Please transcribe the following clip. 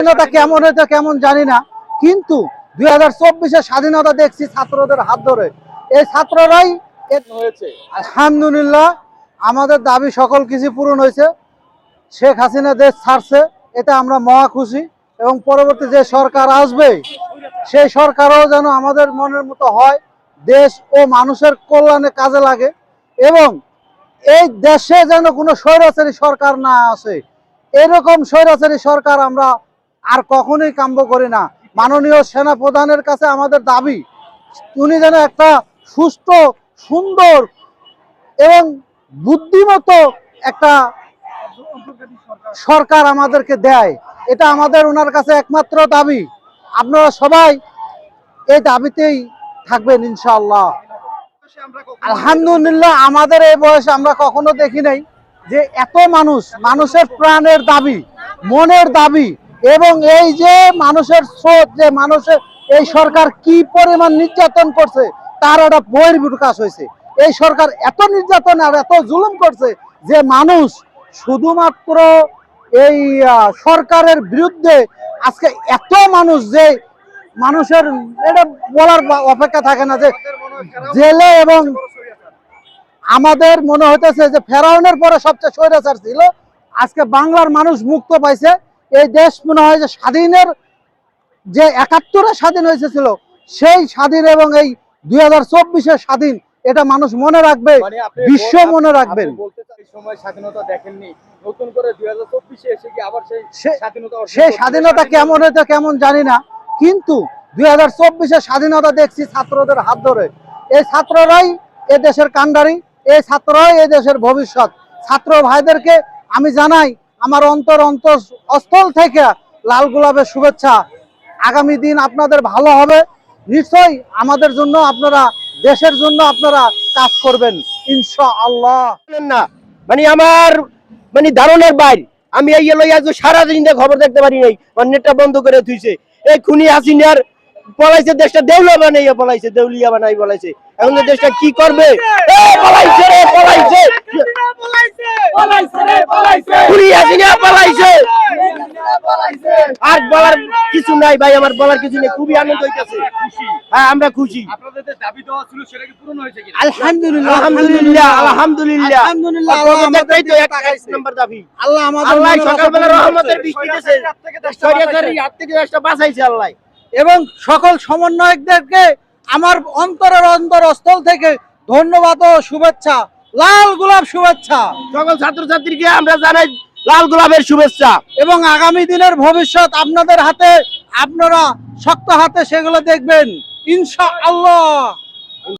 স্বাধীনতা কেমন হয়েছে কেমন জানি না কিন্তু দুই হাজার চব্বিশে স্বাধীনতা দেখছি ছাত্রদের হাত ধরে। এই ছাত্ররাই আলহামদুলিল্লাহ আমাদের দাবি সকল কিছু পূরণ হয়েছে। শেখ হাসিনা দেশ ছাড়ছে এটা আমরা মহা খুশি। এবং পরবর্তী যে সরকার আসবে সেই সরকারও যেন আমাদের মনের মতো হয় দেশ ও মানুষের কল্যাণে কাজে লাগে। এবং এই দেশে যেন কোনো স্বৈরাচারী সরকার না আসে এরকম স্বৈরাচারী সরকার আমরা আর কখনোই কাম্য করি না। মাননীয় সেনা প্রধানের কাছে আমাদের দাবি, উনি যেন একটা সুস্থ, সুন্দর এবং বুদ্ধিমতো একটা সরকার আমাদেরকে দেয়। এটা আমাদের ওনার কাছে একমাত্র দাবি। আপনারা সবাই এই দাবিতেই থাকবেন ইনশাআল্লাহ। আলহামদুলিল্লাহ, আমাদের এই বয়সে আমরা কখনো দেখি নাই যে এত মানুষ, মানুষের প্রাণের দাবি, মনের দাবি এবং এই যে মানুষের স্রোত, যে মানুষের, এই সরকার কি পরিমাণ নির্যাতন করছে, তার একটা বইয়ের প্রকাশ হয়েছে। এই সরকার এত নির্যাতন আর এত জুলুম করছে যে মানুষ শুধুমাত্র এই সরকারের বিরুদ্ধে আজকে এত মানুষ যে মানুষের, এটা বলার অপেক্ষা থাকে না যে জেলে এবং আমাদের মনে হইতেছে যে ফেরাউনের পরে সবচেয়ে স্বৈরাচার ছিল। আজকে বাংলার মানুষ মুক্ত পাইছে। এই দেশ মনে হয় যে স্বাধীনের যে একাত্তরে স্বাধীন হয়েছে ছিল সেই স্বাধীন এবং এই দুই হাজার চব্বিশের স্বাধীন এটা মানুষ মনে রাখবে মানে বিশ্ব মনে রাখবেন আবার সেই স্বাধীনতা কেমন হয়েছে কেমন জানি না কিন্তু দুই হাজার চব্বিশে স্বাধীনতা দেখছি ছাত্রদের হাত ধরে। এই ছাত্ররাই এ দেশের কান্ডারি এই ছাত্ররাই এই দেশের ভবিষ্যৎ। ছাত্র ভাইদেরকে আমি জানাই আমার অন্তর অন্তর অস্থল থেকে লাল গোলাপের শুভেচ্ছা। আগামী দিন আপনাদের ভালো হবে। নিশ্চয়ই আমাদের জন্য আপনারা, দেশের জন্য আপনারা কাজ করবেন ইনশা আল্লাহ না। মানে আমার মানে ধারণার বাইর। আমি এই লইয়া যে সারা দিন খবর দেখতে পারি নাই। নেটটা বন্ধ করে থুইছে। এই খুনি হাসিনার পলাইছে দেশটা দেউলিয়া বানাইয়া পলাইছে দেউলিয়া বানাই পলাইছে। এখন দেশটা কি করবে? এ, পলাইছে রে পলাইছে। পলাইছে আর বলার কিছু নাই ভাই আমার বলার কিছু নেই খুবই আনন্দ হইতেছে। হ্যাঁ আমরা খুশি। আপনাদের যে দাবি দেওয়া ছিল সেটা কি পূরণ হয়েছে কিনা? আলহামদুলিল্লাহ আলহামদুলিল্লাহ আলহামদুলিল্লাহ। আলহামদুলিল্লাহ, দাবি। আল্লাহ আমাদের সকালবেলা রহমতের বৃষ্টি থেকে বাঁচাইছে আল্লাহ। এবং সকল সমন্বয়কদেরকে আমার অন্তরের অন্তর স্থল থেকে ধন্যবাদ ও শুভেচ্ছা লাল গোলাপ শুভেচ্ছা। সকল ছাত্রছাত্রীকে আমরা জানাই লাল গোলাপের শুভেচ্ছা। এবং আগামী দিনের ভবিষ্যৎ আপনাদের হাতে আপনারা শক্ত হাতে সেগুলো দেখবেন। ইনশা আল্লাহ